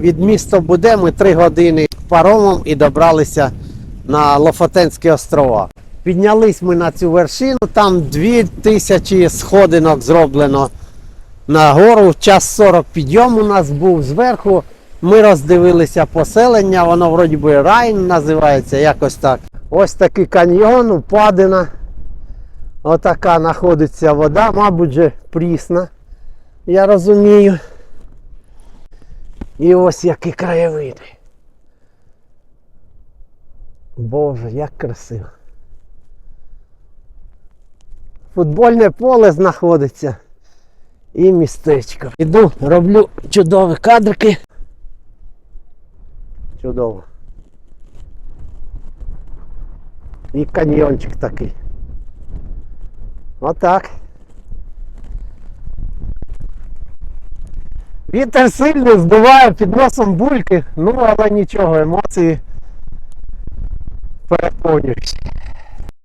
Від міста Буде ми три години паромом і добралися на Лофотенські острова. Піднялись ми на цю вершину, там дві тисячі сходинок зроблено на гору. Час 40 підйом у нас був зверху. Ми роздивилися поселення, воно вроді би Райн називається, якось так. Ось такий каньйон, упадина. Отака знаходиться вода, мабуть, же прісна, я розумію. І ось які краєвиди. Боже, як красиво. Футбольне поле знаходиться і містечко. Іду, роблю чудові кадрики. Чудово. І каньйончик такий. Отак. Вітер сильний здуває під носом бульки, ну але нічого, емоції переповнюють.